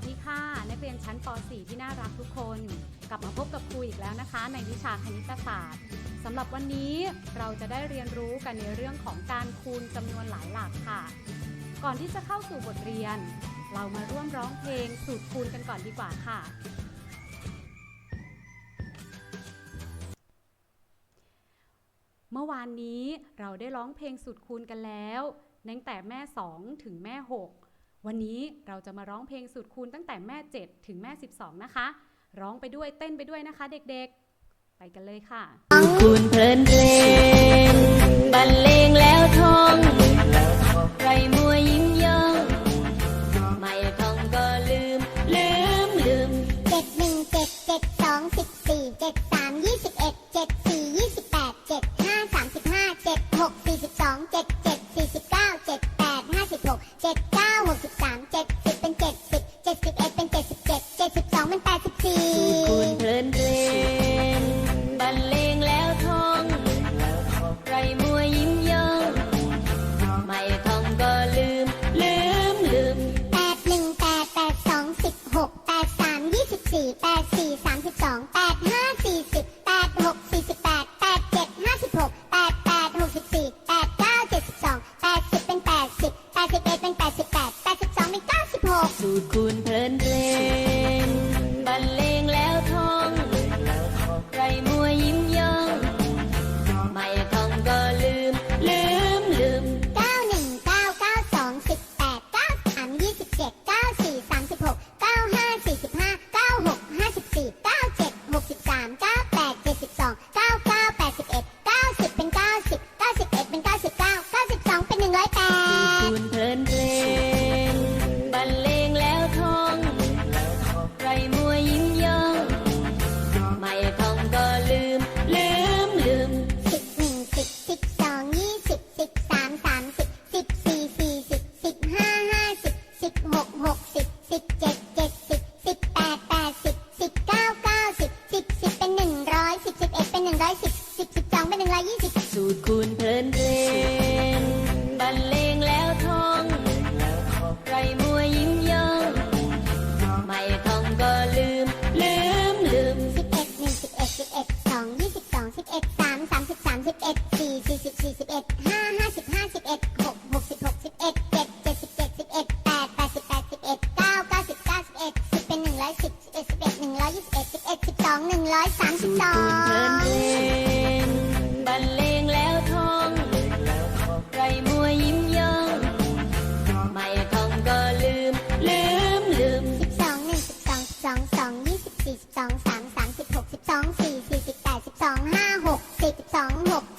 วัสดีค่ะ นักเรียนชั้นป .4 ที่น่ารักทุกคน กลับมาพบกับครูอีกแล้วนะคะ ในวิชาคณิตศาสตร์สำหรับวันนี้เราจะได้เรียนรู้กันในเรื่องของการคูณจำนวนหลายหลักค่ะ ก่อนที่จะเข้าสู่บทเรียน เรามาร่วมร้องเพลงสูตรคูณกันก่อนดีกว่าค่ะ เมื่อวานนี้เราได้ร้องเพลงสูตรคูณกันแล้วตั้งแต่แม่ 2 ถึงแม่ 6 วันนี้เราจะมาร้องเพลงสูตรคูณตั้งแต่แม่ 7 ถึงแม่ 12 นะคะ ร้องไปด้วยเต้นไปด้วยนะคะเด็กๆ ไปกันเลยค่ะ คูณเพลินเพลง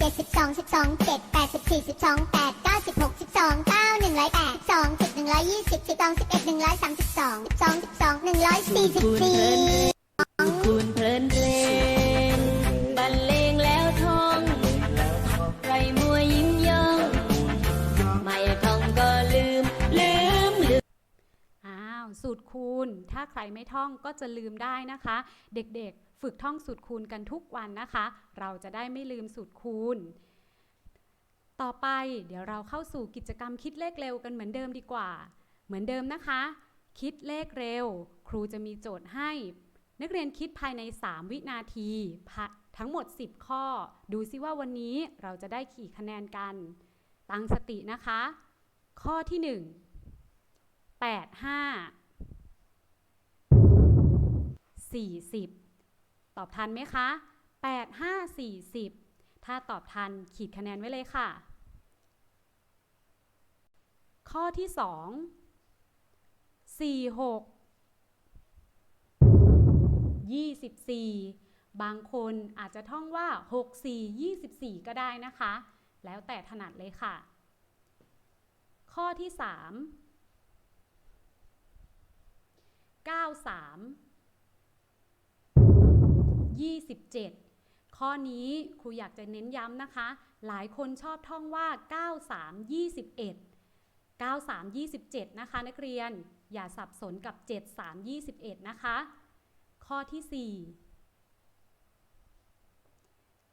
ดสิบสองสิบสองเจ็ดแปดสิบสี่สิบสองแปดเก้าสิบหกสิบสองเก้าหนึ่งร้อยแปดสองสิบหนึ่งร้อยยี่สิบสิบสองสิบเอ็ดหนึ่งร้อยสามสิบสองสิบสองสิบสองหนึ่งร้อยสี่สิบสี่ คูณ ถ้าใครไม่ท่องก็จะลืมได้นะคะ เด็กๆ ฝึกท่องสูตรคูณกันทุกวันนะคะ เราจะได้ไม่ลืมสูตรคูณ ต่อไปเดี๋ยวเราเข้าสู่กิจกรรมคิดเลขเร็วกันเหมือนเดิมดีกว่า เหมือนเดิมนะคะ คิดเลขเร็ว ครูจะมีโจทย์ให้ นักเรียนคิดภายใน 3 วินาทีทั้งหมด 10 ข้อ ดูซิว่าวันนี้เราจะได้กี่คะแนนกัน ตั้งสตินะคะ ข้อที่ 1 8 5 40 ตอบทันไหมคะ 8 5 40 ถ้าตอบทันขีดคะแนนไว้เลยค่ะ ข้อที่ 2 4 6 24 บางคนอาจจะท่องว่า 6 4 24 ก็ได้นะคะ แล้วแต่ถนัดเลยค่ะ ข้อที่ 3 93 27 ข้อนี้ครูอยากจะเน้นย้ำนะคะ หลายคนชอบท่องว่า 93 21 93 27 นะคะ นักเรียนอย่าสับสนกับ 73 21 นะคะ ข้อที่ 4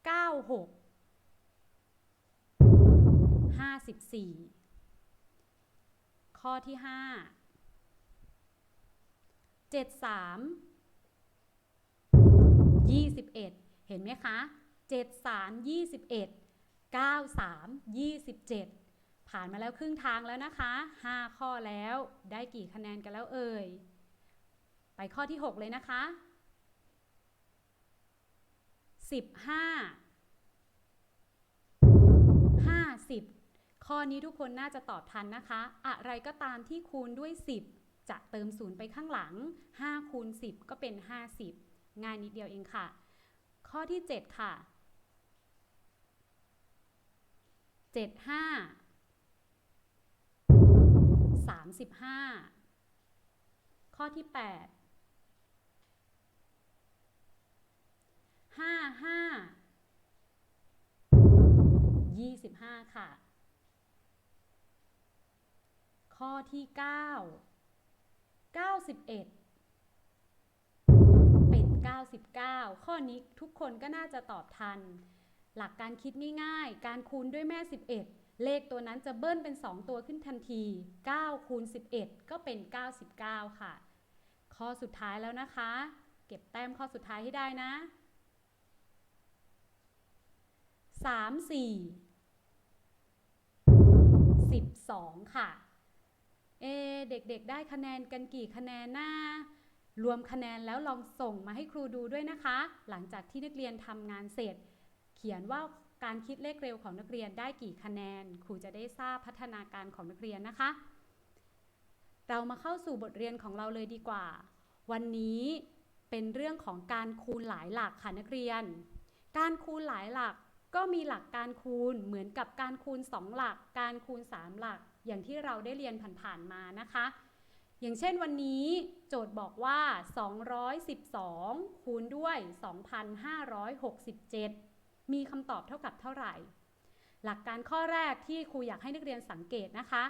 96 54 ข้อที่5เจ็ดสามยี่สิบเอ็ดเห็นไหมคะเจ็ดสามยี่สิบเอ็ดเก้าสามยี่สิบเจ็ดผ่านมาแล้วครึ่งทางแล้วนะคะห้าข้อแล้วได้กี่คะแนนกันแล้วเอ่ย ไปข้อที่ 6 เลยนะคะ 15 50 ข้อนี้ทุกคนน่าจะตอบทันนะคะ อะไรก็ตามที่คูณด้วย 10 จะเติมศูนย์ไปข้างหลัง 5 คูณ 10 ก็เป็น 50 ง่ายนิดเดียวเองค่ะ ข้อที่ 7 ค่ะ 75 35 ข้อที่8ห้าห้ายี่สิบห้าค่ะ ข้อที่เก้าเก้าสิบเก้าข้อนี้ทุกคนก็น่าจะตอบทัน หลักการคิดง่ายๆ การคูณด้วยแม่ 11 เลขตัวนั้นจะเบิ้ลเป็น 2 ตัวขึ้นทันที 9 คูณ 11 ก็เป็น 99 ค่ะ ข้อสุดท้ายแล้วนะคะ เก็บแต้มข้อสุดท้ายให้ได้นะสามสี่สิบสองค่ะ เอ เด็กๆ ได้คะแนนกันกี่คะแนนหน้า รวมคะแนนแล้วลองส่งมาให้ครูดูด้วยนะคะ หลังจากที่นักเรียนทำงานเสร็จ เขียนว่าการคิดเลขเร็วของนักเรียนได้กี่คะแนน ครูจะได้ทราบพัฒนาการของนักเรียนนะคะ เรามาเข้าสู่บทเรียนของเราเลยดีกว่า วันนี้เป็นเรื่องของการคูณหลายหลักค่ะนักเรียน การคูณหลายหลักก็มีหลักการคูณเหมือนกับการคูณ 2 หลัก การคูณ 3 หลัก อย่างที่เราได้เรียนผ่านๆมานะคะ อย่างเช่นวันนี้โจทย์บอกว่า 212 คูณด้วย 2,567 มีคำตอบเท่ากับเท่าไหร่ หลักการข้อแรกที่ครูอยากให้นักเรียนสังเกตนะคะ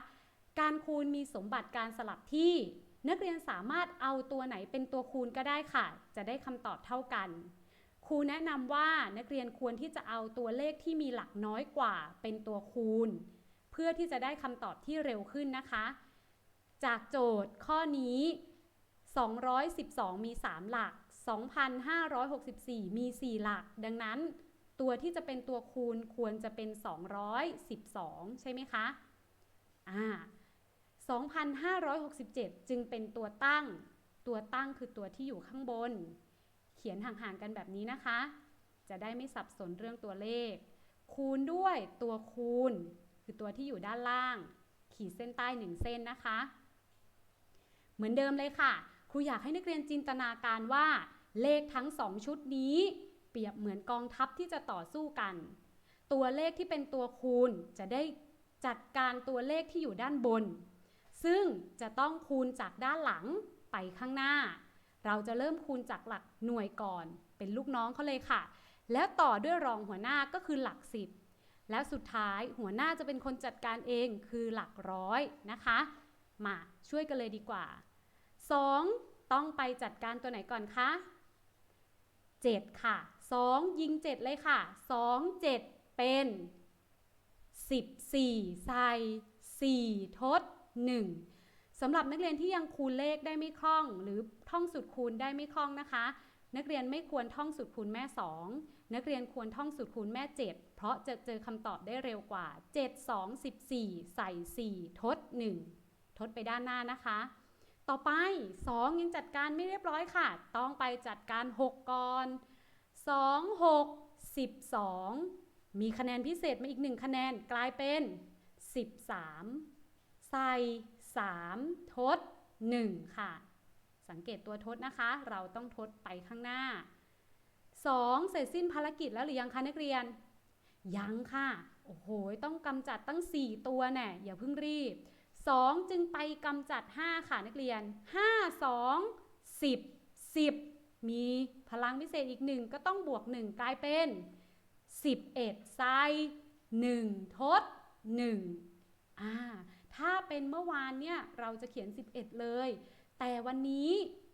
การคูณมีสมบัติการสลับที่ นักเรียนสามารถเอาตัวไหนเป็นตัวคูณก็ได้ค่ะ จะได้คำตอบเท่ากัน ครูแนะนำว่านักเรียนควรที่จะเอาตัวเลขที่มีหลักน้อยกว่าเป็นตัวคูณ เพื่อที่จะได้คำตอบที่เร็วขึ้นนะคะ จากโจทย์ข้อนี้ 212 มี 3 หลัก 2,564 มี 4 หลัก ดังนั้นตัวที่จะเป็นตัวคูณควรจะเป็น 212 ใช่ไหมคะ อ่า 2,567 จึงเป็นตัวตั้ง ตัวตั้งคือตัวที่อยู่ข้างบน เขียนห่างๆกันแบบนี้นะคะ จะได้ไม่สับสนเรื่องตัวเลข คูณด้วยตัวคูณ คือตัวที่อยู่ด้านล่าง ขีดเส้นใต้หนึ่งเส้นนะคะ เหมือนเดิมเลยค่ะ ครูอยากให้นักเรียนจินตนาการว่า เลขทั้งสองชุดนี้ เปรียบเหมือนกองทัพที่จะต่อสู้กัน ตัวเลขที่เป็นตัวคูณจะได้จัดการตัวเลขที่อยู่ด้านบน ซึ่งจะต้องคูณจากด้านหลังไปข้างหน้า เราจะเริ่มคูณจากหลักหน่วยก่อน เป็นลูกน้องเขาเลยค่ะ แล้วต่อด้วยรองหัวหน้าก็คือหลักสิบแล้วสุดท้ายหัวหน้าจะเป็นคนจัดการเองคือหลักร้อยนะคะ มาช่วยกันเลยดีกว่า 2 ต้องไปจัดการตัวไหนก่อนคะ 7 ค่ะ 2 ยิง 7 เลยค่ะ 2 7 เป็น 14 ใส่ 4 ทด 1 สำหรับนักเรียนที่ยังคูณเลขได้ไม่คล่อง หรือท่องสูตรคูณได้ไม่คล่องนะคะ นักเรียนไม่ควรท่องสูตรคูณแม่ 2 นักเรียนควรท่องสูตรคูณแม่ 7 เพราะจะเจอคำตอบได้เร็วกว่า 7 2 14 ใส่ 4 ทด 1 ทดไปด้านหน้านะคะ ต่อไป 2 ยังจัดการไม่เรียบร้อยค่ะ ต้องไปจัดการ 6 ก่อน 2 6 12 มีคะแนนพิเศษมาอีก 1 คะแนนกลายเป็น 13 ใส่ 3 ทด 1 ค่ะ สังเกตตัวทดนะคะ เราต้องทดไปข้างหน้า 2 เสร็จสิ้นภารกิจแล้วหรือยังคะนักเรียน ยังค่ะ โอ้โห ต้องกำจัดตั้ง 4 ตัวแน่อย่าเพิ่งรีบ 2 จึงไปกำจัด 5 ค่ะนักเรียน 5 2 10 10 มีพลังพิเศษอีก 1 ก็ต้องบวก 1 กลายเป็น 11ไซ1 ทด 1 อ่า ถ้าเป็นเมื่อวานเนี่ย เราจะเขียน 11 เลย แต่วันนี้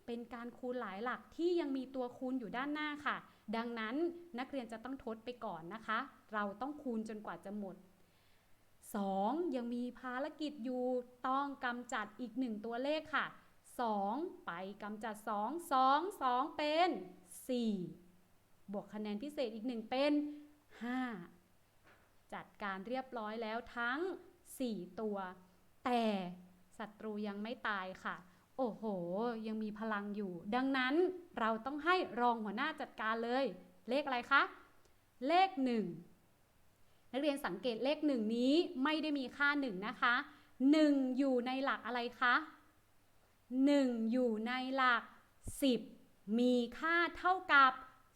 เป็นการคูณหลายหลักที่ยังมีตัวคูณอยู่ด้านหน้าค่ะ ดังนั้นนักเรียนจะต้องทดไปก่อนนะคะ เราต้องคูณจนกว่าจะหมด 2. ยังมีภารกิจอยู่ต้องกำจัดอีกหนึ่งตัวเลขค่ะ 2 ไปกำจัด 2 2 2 เป็น 4 บวกคะแนนพิเศษอีก 1 เป็น 5 จัดการเรียบร้อยแล้วทั้ง 4 ตัว แต่ศัตรูยังไม่ตายค่ะ โอ้โห ยังมีพลังอยู่ ดังนั้นเราต้องให้รองหัวหน้าจัดการเลย เลขอะไรคะ เลข 1 นักเรียนสังเกตเลข1นี้ไม่ได้มีค่า1นะคะ1อยู่ในหลักอะไรคะ1อยู่ในหลัก10มีค่าเท่ากับ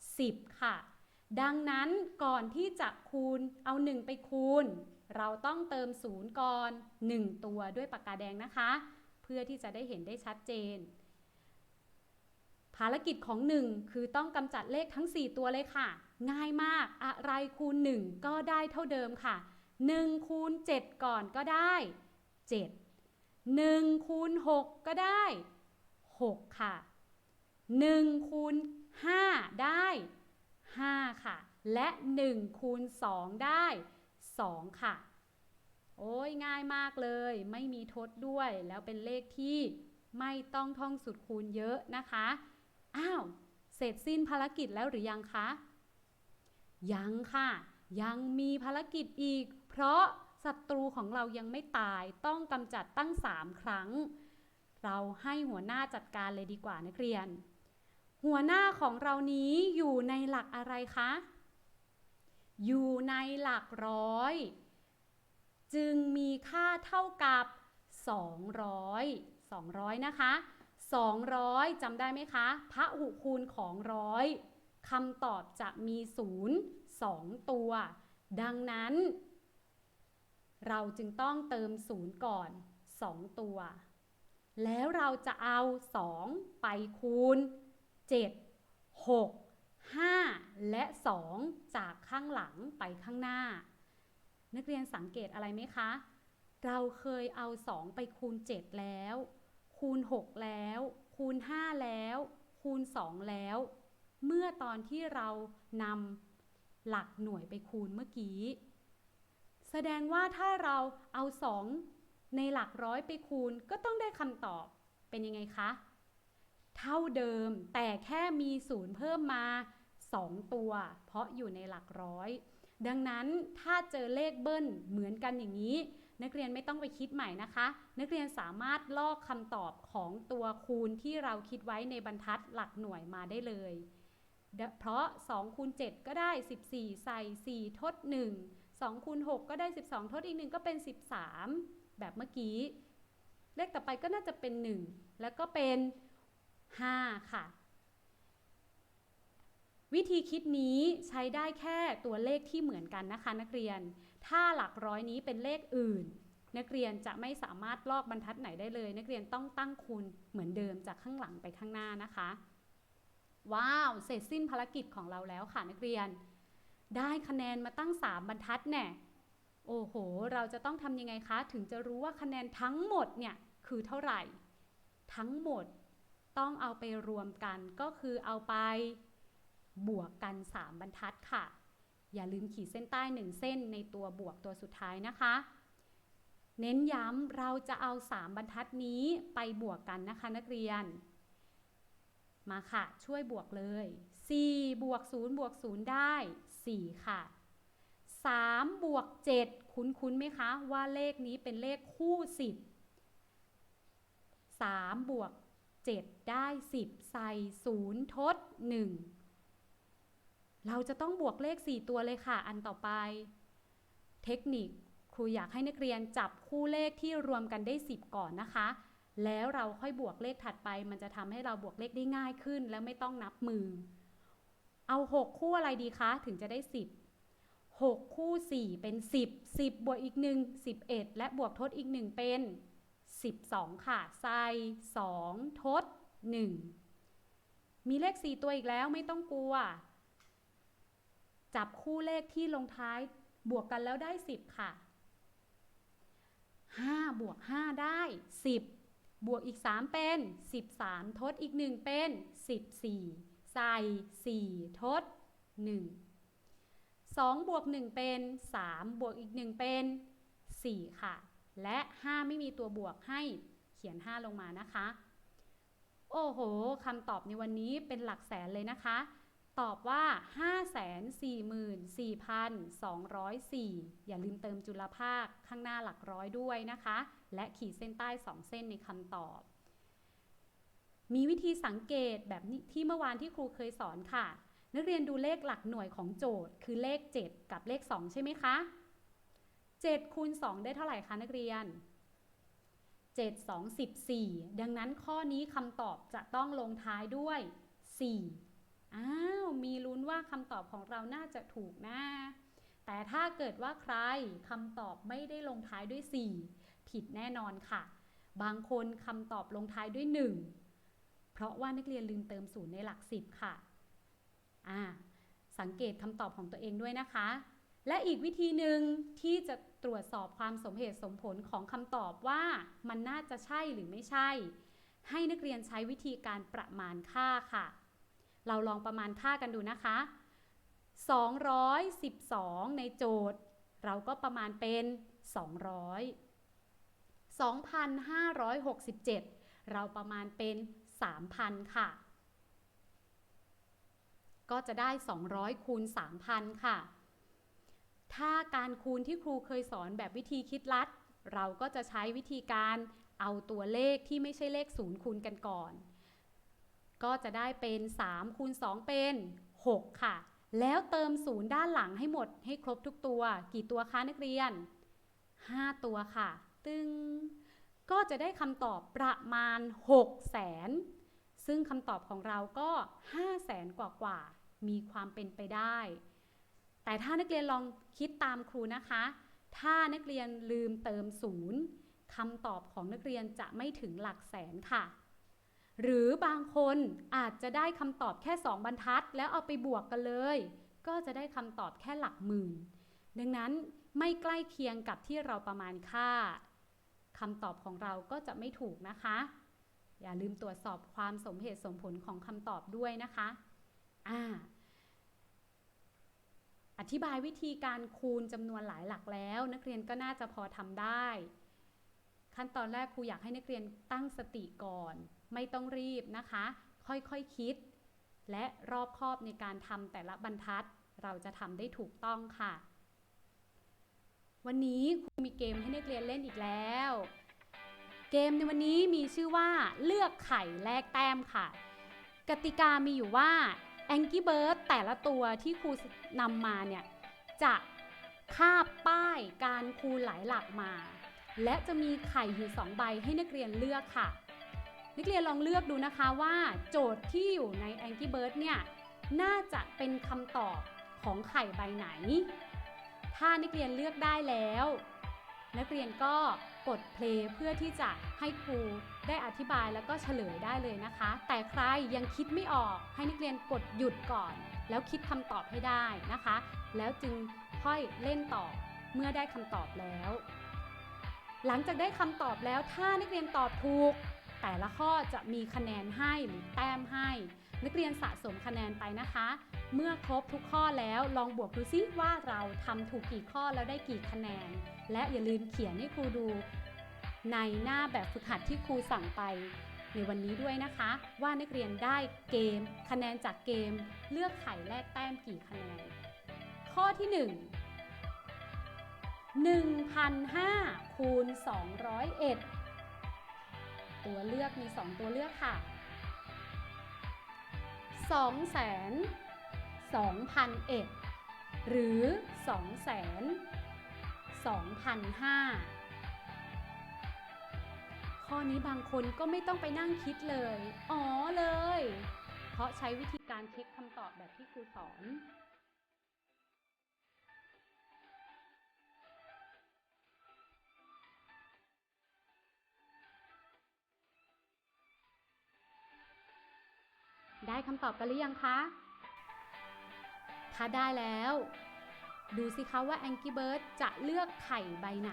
10ค่ะ ดังนั้นก่อนที่จะคูณเอา1ไปคูณ เราต้องเติม0ก่อน1ตัวด้วยปากกาแดงนะคะ เพื่อที่จะได้เห็นได้ชัดเจน ภารกิจของ 1 คือต้องกำจัดเลขทั้ง 4 ตัวเลยค่ะ ง่ายมากอะไรคูณ 1 ก็ได้เท่าเดิมค่ะ 1 คูณ 7 ก่อนก็ได้ 7 1 คูณ 6 ก็ได้ 6 ค่ะ 1 คูณ 5 ได้ 5 ค่ะ และ 1 คูณ 2 ได้ 2 ค่ะ โอ้ยง่ายมากเลย ไม่มีทดด้วยแล้วเป็นเลขที่ไม่ต้องท่องสุดคูณเยอะนะคะ อ้าว เสร็จสิ้นภารกิจแล้วหรือยังคะ ยังค่ะ ยังมีภารกิจอีก เพราะศัตรูของเรายังไม่ตายต้องกำจัดตั้ง 3 ครั้ง เราให้หัวหน้าจัดการเลยดีกว่านักเรียน หัวหน้าของเรานี้อยู่ในหลักอะไรคะ อยู่ในหลักร้อย จึงมีค่าเท่ากับ 200 200 นะคะ 200จำได้ไหมคะพระหุคูณของร้อยคำตอบจะมี0 2ตัว ดังนั้น เราจึงต้องเติม0ก่อน 2 ตัว แล้วเราจะเอา 2 ไปคูณ 7 6 5 และ 2 จากข้างหลังไปข้างหน้า นักเรียนสังเกตอะไรไหมคะ เราเคยเอา 2 ไปคูณ 7 แล้ว คูณ 6 แล้ว คูณ 5 แล้ว คูณ 2 แล้ว เมื่อตอนที่เรานำหลักหน่วยไปคูณเมื่อกี้ แสดงว่าถ้าเราเอา 2 ในหลักร้อยไปคูณก็ต้องได้คำตอบเป็นยังไงคะ เท่าเดิมแต่แค่มีศูนย์เพิ่มมา 2 ตัว เพราะอยู่ในหลักร้อย ดังนั้นถ้าเจอเลขเบิ้ลเหมือนกันอย่างนี้ นักเรียนไม่ต้องไปคิดใหม่นะคะ นักเรียนสามารถลอกคำตอบของตัวคูณที่เราคิดไว้ในบรรทัดหลักหน่วยมาได้เลย เพราะ2คูณ7ก็ได้ 14 ใส่ 4 ทด 1 2คูณ6ก็ได้ 12 ทดอีก1ก็เป็น 13 แบบเมื่อกี้ เลขต่อไปก็น่าจะเป็น 1 แล้วก็เป็น 5 ค่ะ วิธีคิดนี้ใช้ได้แค่ตัวเลขที่เหมือนกันนะคะนักเรียน ถ้าหลักร้อยนี้เป็นเลขอื่น นักเรียนจะไม่สามารถลอกบรรทัดไหนได้เลย นักเรียนต้องตั้งคูณเหมือนเดิมจากข้างหลังไปข้างหน้านะคะ ว้าว เสร็จสิ้นภารกิจของเราแล้วค่ะนักเรียน ได้คะแนนมาตั้ง 3 บรรทัดแน่โอ้โห เราจะต้องทำยังไงคะ ถึงจะรู้ว่าคะแนนทั้งหมดเนี่ยคือเท่าไหร่ ทั้งหมดต้องเอาไปรวมกันก็คือเอาไปบวกกัน 3 บรรทัดค่ะ อย่าลืมขีดเส้นใต้1เส้นในตัวบวกตัวสุดท้ายนะคะ เน้นย้ำเราจะเอา 3 บรรทัดนี้ไปบวกกันนะคะนักเรียน มาค่ะ ช่วยบวกเลย 4 บวก 0 บวก 0 ได้ 4 ค่ะ 3 บวก 7 คุ้นๆไหมคะ ว่าเลขนี้เป็นเลขคู่ 10 3 บวก 7 ได้ 10 ใส่ 0 ทด 1 เราจะต้องบวกเลข 4 ตัวเลยค่ะ อันต่อไป เทคนิคครูอยากให้นักเรียนจับคู่เลขที่รวมกันได้ 10 ก่อนนะคะ แล้วเราค่อยบวกเลขถัดไป มันจะทำให้เราบวกเลขได้ง่ายขึ้น แล้วไม่ต้องนับมือ เอา 6 คู่อะไรดีคะถึงจะได้ 10 6 คู่ 4 เป็น 10 10 บวกอีก 1 11 และบวกทดอีก 1 เป็น 12 ค่ะ ใส่2ทด 1 มีเลข 4 ตัวอีกแล้วไม่ต้องกลัว จับคู่เลขที่ลงท้ายบวกกันแล้วได้ 10 ค่ะ 5 บวก 5 ได้ 10 บวกอีก 3 เป็น 13 ทดอีก 1 เป็น 14 ใส่ 4 ทด 1 2 บวก 1 เป็น 3 บวกอีก 1 เป็น 4 ค่ะ และ 5 ไม่มีตัวบวกให้เขียน 5 ลงมานะคะ โอ้โหคำตอบในวันนี้เป็นหลักแสนเลยนะคะ ตอบว่า 544,204 อย่าลืมเติมจุลภาคข้างหน้าหลักร้อยด้วยนะคะ และขีดเส้นใต้ 2 เส้นในคำตอบ มีวิธีสังเกตแบบที่เมื่อวานที่ครูเคยสอนค่ะ นักเรียนดูเลขหลักหน่วยของโจทย์ คือเลข 7 กับเลข 2 ใช่ไหมคะ 7คูณ2ได้เท่าไหร่คะนักเรียน 7 2 14 ดังนั้นข้อนี้คำตอบจะต้องลงท้ายด้วย 4 อ้าวมีลุ้นว่าคำตอบของเราน่าจะถูกนะ แต่ถ้าเกิดว่าใครคำตอบไม่ได้ลงท้ายด้วย 4 ผิดแน่นอนค่ะ บางคนคำตอบลงท้ายด้วย 1 เพราะว่านักเรียนลืมเติมศูนย์ในหลัก 10 ค่ะอ่าสังเกตคำตอบของตัวเองด้วยนะคะ และอีกวิธีหนึ่งที่จะตรวจสอบความสมเหตุสมผลของคำตอบว่ามันน่าจะใช่หรือไม่ใช่ ให้นักเรียนใช้วิธีการประมาณค่าค่ะ เราลองประมาณค่ากันดูนะคะ 212 ในโจทย์ เราก็ประมาณเป็น 200 2,567 เราประมาณเป็น 3,000 ค่ะ ก็จะได้ 200 คูณ 3,000 ค่ะ ถ้าการคูณที่ครูเคยสอนแบบวิธีคิดลัด เราก็จะใช้วิธีการเอาตัวเลขที่ไม่ใช่เลขศูนย์คูณกันก่อน ก็จะได้เป็น3คูณ2เป็น 6 ค่ะ แล้วเติมศูนย์ด้านหลังให้หมดให้ครบทุกตัว กี่ตัวคะนักเรียน 5 ตัวค่ะ ตึงก็จะได้คำตอบประมาณ6แสนซึ่งคำตอบของเราก็5แสนกว่ากว่าๆมีความเป็นไปได้ แต่ถ้านักเรียนลองคิดตามครูนะคะ ถ้านักเรียนลืมเติมศูนย์คำตอบของนักเรียนจะไม่ถึงหลักแสนค่ะ หรือบางคนอาจจะได้คำตอบแค่ 2 บรรทัด แล้วเอาไปบวกกันเลย ก็จะได้คำตอบแค่หลักหมื่น ดังนั้นไม่ใกล้เคียงกับที่เราประมาณค่าคำตอบของเราก็จะไม่ถูกนะคะ อย่าลืมตรวจสอบความสมเหตุสมผลของคำตอบด้วยนะคะอ่าอธิบายวิธีการคูณจำนวนหลายหลักแล้ว นักเรียนก็น่าจะพอทำได้ ขั้นตอนแรกครูอยากให้นักเรียนตั้งสติก่อน ไม่ต้องรีบนะคะ ค่อยๆคคิด และรอบคอบในการทำแต่ละบรรทัด เราจะทำได้ถูกต้องค่ะ วันนี้ครูมีเกมให้นักเรียนเล่นอีกแล้ว เกมในวันนี้มีชื่อว่าเลือกไข่แลกแต้มค่ะ กติกามีอยู่ว่าแองกี้เบิร์ดแต่ละตัวที่ครูนำมาเนี่ย จะคาบป้ายการคูณหลายหลักมา และจะมีไข่อยู่2ใบให้นักเรียนเลือกค่ะ นักเรียนลองเลือกดูนะคะว่า โจทย์ที่อยู่ใน Angry Bird เนี่ยน่าจะเป็นคำตอบของไข่ใบไหน ถ้านักเรียนเลือกได้แล้ว นักเรียนก็กดเพลย์เพื่อที่จะให้ครูได้อธิบายแล้วก็เฉลยได้เลยนะคะ แต่ใครยังคิดไม่ออกให้นักเรียนกดหยุดก่อน แล้วคิดคำตอบให้ได้นะคะ แล้วจึงค่อยเล่นต่อเมื่อได้คำตอบแล้ว หลังจากได้คำตอบแล้วถ้านักเรียนตอบถูก แต่ละข้อจะมีคะแนนให้หรือแต้มให้ นักเรียนสะสมคะแนนไปนะคะ เมื่อครบทุกข้อแล้วลองบวกดูซิว่าเราทำถูกกี่ข้อแล้วได้กี่คะแนน และอย่าลืมเขียนให้ครูดู ในหน้าแบบฝึกหัดที่ครูสั่งไปในวันนี้ด้วยนะคะ ว่านักเรียนได้เกม คะแนนจากเกม เลือกไข่แลกแต้มกี่คะแนน ข้อที่ 1 1,005คูณ201 ตัวเลือกมี 2 ตัวเลือกค่ะ2 2 0 0 1หรือ2 2 2,005ข้อนี้บางคนก็ไม่ต้องไปนั่งคิดเลย อ๋อเลย เพราะใช้วิธีการเช็คคำตอบแบบที่ครูสอน คำตอบกันหรือยังคะ ถ้าได้แล้ว ดูสิคะว่า Angry Bird จะเลือกไข่ใบไหน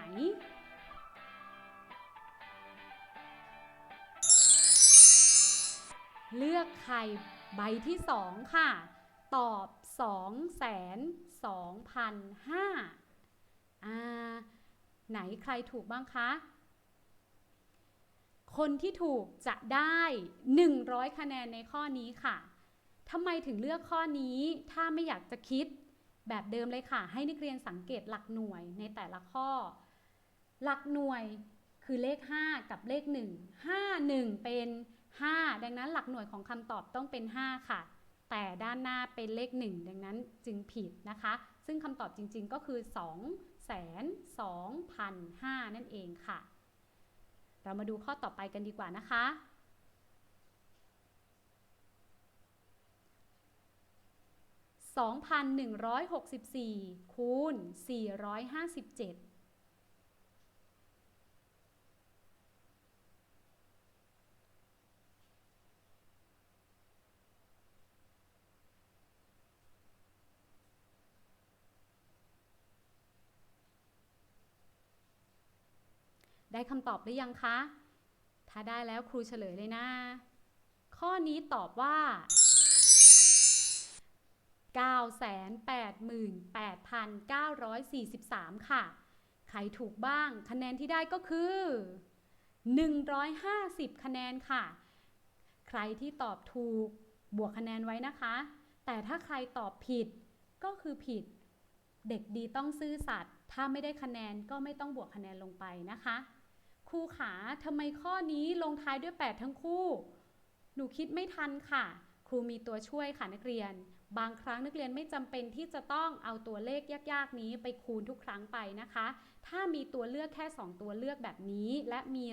เลือกไข่ใบที่สองค่ะ ตอบ2 2 5 0 0อ่า ไหนใครถูกบ้างคะ คนที่ถูกจะได้ 100 คะแนนในข้อนี้ค่ะทำไมถึงเลือกข้อนี้ถ้าไม่อยากจะคิดแบบเดิมเลยค่ะ ให้นักเรียนสังเกตหลักหน่วยในแต่ละข้อ หลักหน่วยคือเลข 5 กับเลข 1 5 1 เป็น 5 ดังนั้นหลักหน่วยของคำตอบต้องเป็น 5 ค่ะ แต่ด้านหน้าเป็นเลข 1 ดังนั้นจึงผิดนะคะ ซึ่งคำตอบจริงๆก็คือ2แสน2พัน5นั่นเองค่ะ เรามาดูข้อต่อไปกันดีกว่านะคะ 2,164 คูณ 457 ได้คำตอบหรือยังคะ ถ้าได้แล้วครูเฉลยเลยนะ ข้อนี้ตอบว่า 988,943 ค่ะ ใครถูกบ้างคะแนนที่ได้ก็คือ 150 คะแนนค่ะ ใครที่ตอบถูกบวกคะแนนไว้นะคะ แต่ถ้าใครตอบผิดก็คือผิด เด็กดีต้องซื่อสัตย์ถ้าไม่ได้คะแนนก็ไม่ต้องบวกคะแนนลงไปนะคะ รูขาทำไมข้อนี้ลงท้ายด้วย 8 ทั้งคู่ หนูคิดไม่ทันค่ะ ครูมีตัวช่วยค่ะนักเรียน บางครั้งนักเรียนไม่จำเป็นที่จะต้องเอาตัวเลขยากๆนี้ไปคูณทุกครั้งไปนะคะ ถ้ามีตัวเลือกแค่ 2 ตัวเลือกแบบนี้ และมี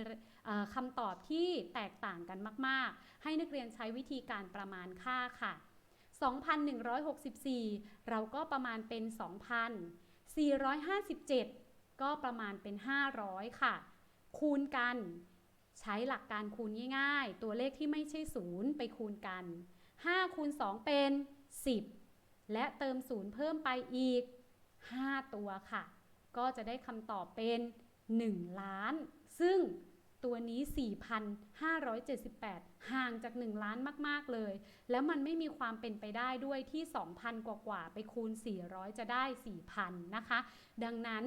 คำตอบที่แตกต่างกันมากๆ ให้นักเรียนใช้วิธีการประมาณค่าค่ะ2,164 เราก็ประมาณเป็น 2,457 ก็ประมาณเป็น 500 ค่ะ คูณกัน ใช้หลักการคูณง่ายๆ ตัวเลขที่ไม่ใช่ศูนย์ไปคูณกัน 5 คูณ 2 เป็น 10 และเติมศูนย์เพิ่มไปอีก 5 ตัวค่ะ ก็จะได้คำตอบเป็น 1 ล้าน ซึ่งตัวนี้ 4,578 ห่างจาก 1 ล้านมาก ๆ เลย แล้วมันไม่มีความเป็นไปได้ด้วยที่ 2,000 กว่า ๆ ไปคูณ 400 จะได้ 4,000 นะคะ ดังนั้น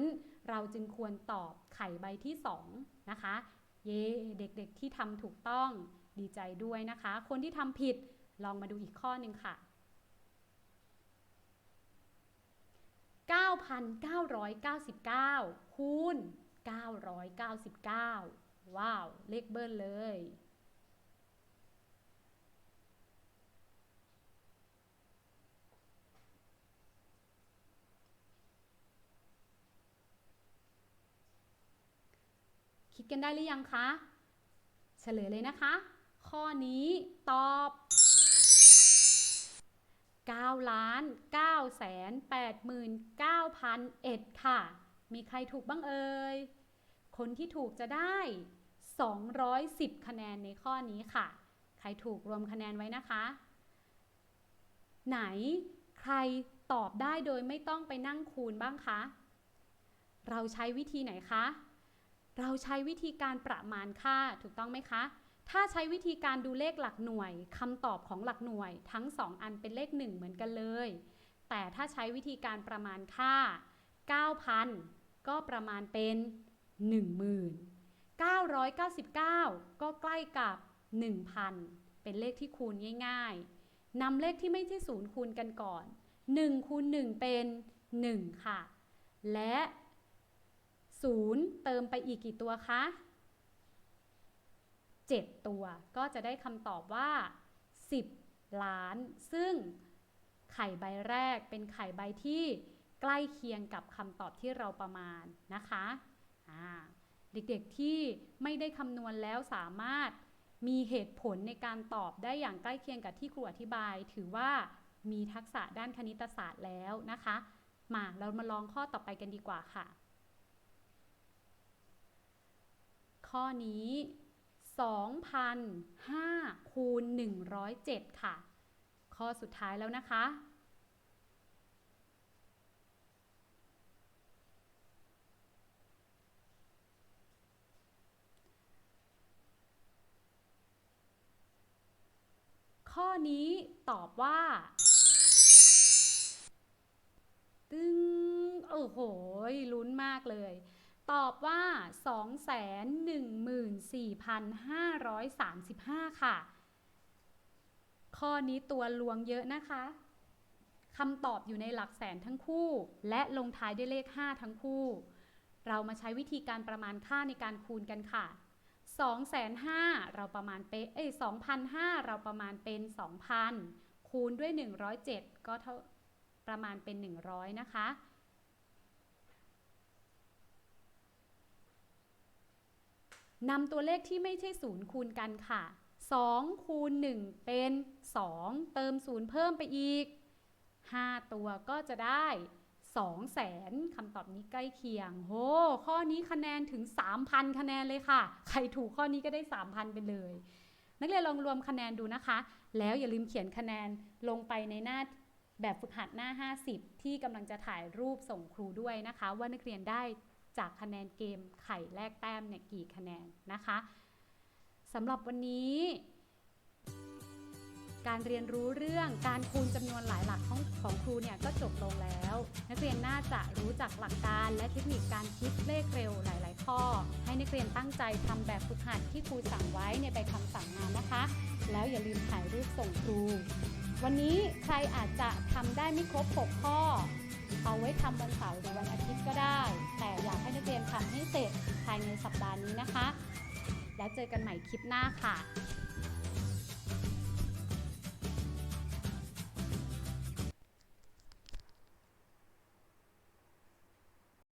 เราจึงควรตอบไข่ใบที่ 2 นะคะ เย้เด็กๆที่ทำถูกต้องดีใจด้วยนะคะ คนที่ทำผิดลองมาดูอีกข้อหนึ่งค่ะ 9,999 คูณ 999 ว้าว เลขเบิ้ลเลย คิดกันได้หรือยังคะเฉลยเลยนะคะ ข้อนี้ตอบ9ล้าน9แสน8หมื่น9พันเอ็ดค่ะ มีใครถูกบ้างเอ่ย คนที่ถูกจะได้ 210 คะแนนในข้อนี้ค่ะ ใครถูกรวมคะแนนไว้นะคะ ไหนใครตอบได้โดยไม่ต้องไปนั่งคูณบ้างคะ เราใช้วิธีไหนคะ เราใช้วิธีการประมาณค่าถูกต้องไหมคะ ถ้าใช้วิธีการดูเลขหลักหน่วยคำตอบของหลักหน่วย ทั้ง 2 อันเป็นเลข 1 เหมือนกันเลย แต่ถ้าใช้วิธีการประมาณค่า 9,000 ก็ประมาณเป็น 10,000 999 ก็ใกล้กับ 1,000 เป็นเลขที่คูณง่าย ๆนำเลขที่ไม่ใช่ศูนย์คูณกันก่อน1คูณ1เป็น 1 ค่ะ และ 0 เติมไปอีกกี่ตัวคะ 7 ตัว ก็จะได้คำตอบว่า 10 ล้าน ซึ่งไข่ใบแรกเป็นไข่ใบที่ใกล้เคียงกับคำตอบที่เราประมาณนะคะเด็กๆที่ไม่ได้คำนวณแล้วสามารถมีเหตุผลในการตอบได้อย่างใกล้เคียงกับที่ครูอธิบาย ถือว่ามีทักษะด้านคณิตศาสตร์แล้วนะคะ มาเรามาลองข้อต่อไปกันดีกว่าค่ะ ข้อนี้ 2,005คูณ107 ค่ะ ข้อสุดท้ายแล้วนะคะ ข้อนี้ตอบว่าตึงโอ้โหลุ้นมากเลย ตอบว่า 214,535 ค่ะ ข้อนี้ตัวลวงเยอะนะคะคำตอบอยู่ในหลักแสนทั้งคู่ และลงท้ายด้วยเลข 5 ทั้งคู่ เรามาใช้วิธีการประมาณค่าในการคูณกันค่ะ2,500เราประมาณเป็นเอ้ย2,500เราประมาณเป็น 2,000 คูณด้วย 107 ก็เท่าประมาณเป็น 100 นะคะ นำตัวเลขที่ไม่ใช่ศูนย์คูณกันค่ะ 2 คูณ 1 เป็น 2 เติมศูนย์เพิ่มไปอีก 5 ตัวก็จะได้2แสนคำตอบนี้ใกล้เคียง โห ข้อนี้คะแนนถึง 3,000 คะแนนเลยค่ะ ใครถูกข้อนี้ก็ได้ 3,000 ไปเลย นักเรียนลองรวมคะแนนดูนะคะ แล้วอย่าลืมเขียนคะแนนลงไปในหน้าแบบฝึกหัดหน้า 50 ที่กำลังจะถ่ายรูปส่งครูด้วยนะคะ ว่านักเรียนได้ จากคะแนนเกมไข่แลกแต้มเนี่ยกี่คะแนนนะคะสำหรับวันนี้ การเรียนรู้เรื่องการคูณจำนวนหลายหลักของของครูเนี่ยก็จบลงแล้ว นักเรียนน่าจะรู้จักหลักการและเทคนิคการคิดเลขเร็วหลาย ๆ ข้อ ให้นักเรียนตั้งใจทำแบบฝึกหัดที่ครูสั่งไว้ในใบคำสั่งงานนะคะ แล้วอย่าลืมถ่ายรูปส่งครูวันนี้ใครอาจจะทำได้ไม่ครบ 6 ข้อ เอาไว้ทำวันเสาร์หรือวันอาทิตย์ก็ได้ แต่อยากให้นักเรียนทำให้เสร็จภายในสัปดาห์นี้นะคะ แล้วเจอกันใหม่คลิปหน้าค่ะ